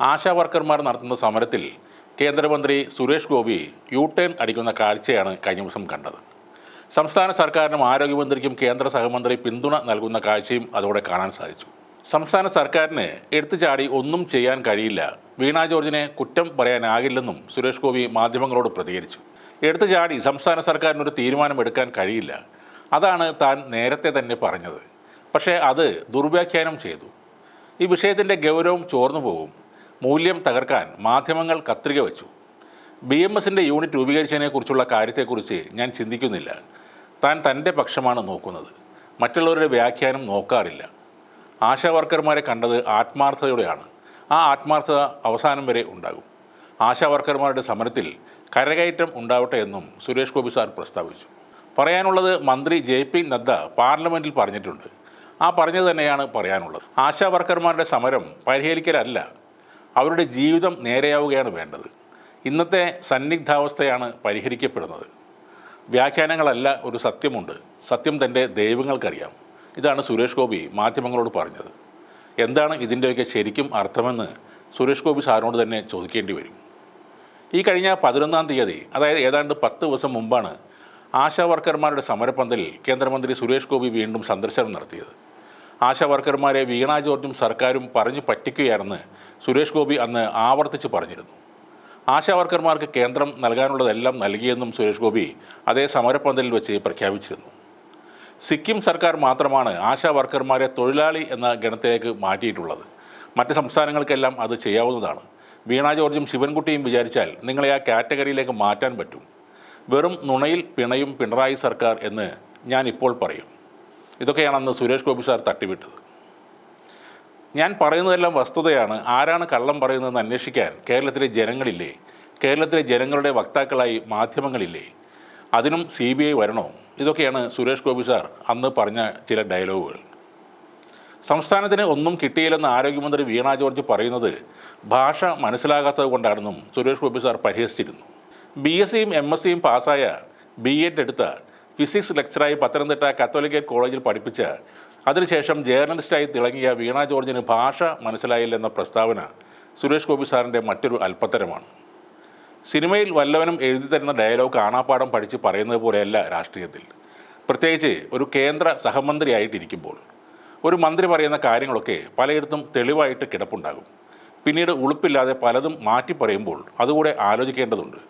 ആശാ വർക്കർമാർ നടത്തുന്ന സമരത്തിൽ കേന്ദ്രമന്ത്രി സുരേഷ് ഗോപി യു ടേൺ അടിക്കുന്ന കാഴ്ചയാണ് കഴിഞ്ഞ ദിവസം കണ്ടത്. സംസ്ഥാന സർക്കാരിനും ആരോഗ്യമന്ത്രിക്കും കേന്ദ്ര സഹമന്ത്രി പിന്തുണ നൽകുന്ന കാഴ്ചയും അതോടെ കാണാൻ സാധിച്ചു. സംസ്ഥാന സർക്കാരിന് എടുത്തുചാടി ഒന്നും ചെയ്യാൻ കഴിയില്ല. വീണ ജോർജിനെ കുറ്റം പറയാനാകില്ലെന്നും സുരേഷ് ഗോപി മാധ്യമങ്ങളോട് പ്രതികരിച്ചു. എടുത്തു ചാടി സംസ്ഥാന സർക്കാരിനൊരു തീരുമാനമെടുക്കാൻ കഴിയില്ല. അതാണ് താൻ നേരത്തെ തന്നെ പറഞ്ഞത്. പക്ഷേ അത് ദുർവ്യാഖ്യാനം ചെയ്തു. ഈ വിഷയത്തിന്റെ ഗൗരവം ചോർന്നു പോകും. മൂല്യം തകർക്കാൻ മാധ്യമങ്ങൾ കത്രിക വച്ചു. ബി എം എസിന്റെ യൂണിറ്റ് രൂപീകരിച്ചതിനെക്കുറിച്ചുള്ള കാര്യത്തെക്കുറിച്ച് ഞാൻ ചിന്തിക്കുന്നില്ല. താൻ തന്റെ പക്ഷമാണ് നോക്കുന്നത്. മറ്റുള്ളവരുടെ വ്യാഖ്യാനം നോക്കാറില്ല. ആശാ വർക്കർമാരെ കണ്ടത് ആത്മാർത്ഥതയോടെയാണ്. ആ ആത്മാർത്ഥത അവസാനം വരെ ഉണ്ടാകും. ആശാ വർക്കർമാരുടെ സമരത്തിൽ കരകയറ്റം ഉണ്ടാവട്ടെ എന്നും സുരേഷ് ഗോപി സാർ പ്രസ്താവിച്ചു. പറയാനുള്ളത് മന്ത്രി ജെ പി നദ്ദ പാർലമെന്റിൽ പറഞ്ഞിട്ടുണ്ട്. ആ പറഞ്ഞത് തന്നെയാണ് പറയാനുള്ളത്. ആശാ വർക്കർമാരുടെ സമരം പരിഹരിക്കലല്ല അവരുടെ ജീവിതം നേരെയാവുകയാണ് വേണ്ടത്. ഇന്നത്തെ സന്നിഗ്ധാവസ്ഥയാണ് പരിഹരിക്കപ്പെടുന്നത്. വ്യാഖ്യാനങ്ങളല്ല ഒരു സത്യമുണ്ട്. സത്യം തന്റെ ദൈവങ്ങൾക്കറിയാം. ഇതാണ് സുരേഷ് ഗോപി മാധ്യമങ്ങളോട് പറഞ്ഞത്. എന്താണ് ഇതിന്റെയൊക്കെ ശരിക്കും അർത്ഥമെന്ന് സുരേഷ് ഗോപി സാറിനോട് തന്നെ ചോദിക്കേണ്ടി വരും. ഈ കഴിഞ്ഞ പതിനൊന്നാം തീയതി അതായത് ഏതാണ്ട് പത്ത് ദിവസം മുമ്പാണ് ആശാ വർക്കർമാരുടെ സമരപ്പന്തലിൽ കേന്ദ്രമന്ത്രി സുരേഷ് ഗോപി വീണ്ടും സന്ദർശനം നടത്തിയത്. ആശാ വർക്കർമാരെ വീണ ജോർജും സർക്കാരും പറഞ്ഞു പറ്റിക്കുകയാണെന്ന് സുരേഷ് ഗോപി അന്ന് ആവർത്തിച്ച് പറഞ്ഞിരുന്നു. ആശാ വർക്കർമാർക്ക് കേന്ദ്രം നൽകാനുള്ളതെല്ലാം നൽകിയെന്നും സുരേഷ് ഗോപി അതേ സമരപ്പന്തലിൽ വെച്ച് പ്രഖ്യാപിച്ചിരുന്നു. സിക്കിം സർക്കാർ മാത്രമാണ് ആശാ വർക്കർമാരെ തൊഴിലാളി എന്ന ഗണത്തിലേക്ക് മാറ്റിയിട്ടുള്ളത്. മറ്റ് സംസ്ഥാനങ്ങൾക്കെല്ലാം അത് ചെയ്യാവുന്നതാണ്. വീണ ജോർജും ശിവൻകുട്ടിയും വിചാരിച്ചാൽ നിങ്ങളെ ആ കാറ്റഗറിയിലേക്ക് മാറ്റാൻ പറ്റും. വെറും നുണയിൽ പിണയും പിണറായി സർക്കാർ എന്ന് ഞാനിപ്പോൾ പറയും. ഇതൊക്കെയാണ് അന്ന് സുരേഷ് ഗോപി സാർ തട്ടിവിട്ടത്. ഞാൻ പറയുന്നതെല്ലാം വസ്തുതയാണ്. ആരാണ് കള്ളം പറയുന്നതെന്ന് അന്വേഷിക്കാൻ കേരളത്തിലെ ജനങ്ങളില്ലേ? കേരളത്തിലെ ജനങ്ങളുടെ വക്താക്കളായി മാധ്യമങ്ങളില്ലേ? അതിനും സി ബി ഐ വരണോ? ഇതൊക്കെയാണ് സുരേഷ് ഗോപി സാർ അന്ന് പറഞ്ഞ ചില ഡയലോഗുകൾ. സംസ്ഥാനത്തിന് ഒന്നും കിട്ടിയില്ലെന്ന് ആരോഗ്യമന്ത്രി വീണ ജോർജ് പറയുന്നത് ഭാഷ മനസ്സിലാകാത്തത് കൊണ്ടാണെന്നും സുരേഷ് ഗോപി സാർ പരിഹസിച്ചിരുന്നു. ബി എസ് സിയും എം എസ് സിയും പാസ്സായ ബി എഡ് എടുത്ത ഫിസിക്സ് ലെക്ചറായി പത്തനംതിട്ട കത്തോലിക്കേറ്റ് കോളേജിൽ പഠിപ്പിച്ച് അതിനുശേഷം ജേർണലിസ്റ്റായി തിളങ്ങിയ വീണ ജോർജിന് ഭാഷ മനസ്സിലായില്ലെന്ന പ്രസ്താവന സുരേഷ് ഗോപി സാറിന്റെ മറ്റൊരു അല്പത്തരമാണ്. സിനിമയിൽ വല്ലവനും എഴുതി തരുന്ന ഡയലോഗ് കാണാപ്പാടം പഠിച്ച് പറയുന്നത് പോലെയല്ല രാഷ്ട്രീയത്തിൽ. പ്രത്യേകിച്ച് ഒരു കേന്ദ്ര സഹമന്ത്രിയായിട്ടിരിക്കുമ്പോൾ ഒരു മന്ത്രി പറയുന്ന കാര്യങ്ങളൊക്കെ പലയിടത്തും തെളിവായിട്ട് കിടപ്പുണ്ടാകും. പിന്നീട് ഉളുപ്പില്ലാതെ പലതും മാറ്റി പറയുമ്പോൾ അതുകൂടെ ആലോചിക്കേണ്ടതുണ്ട്.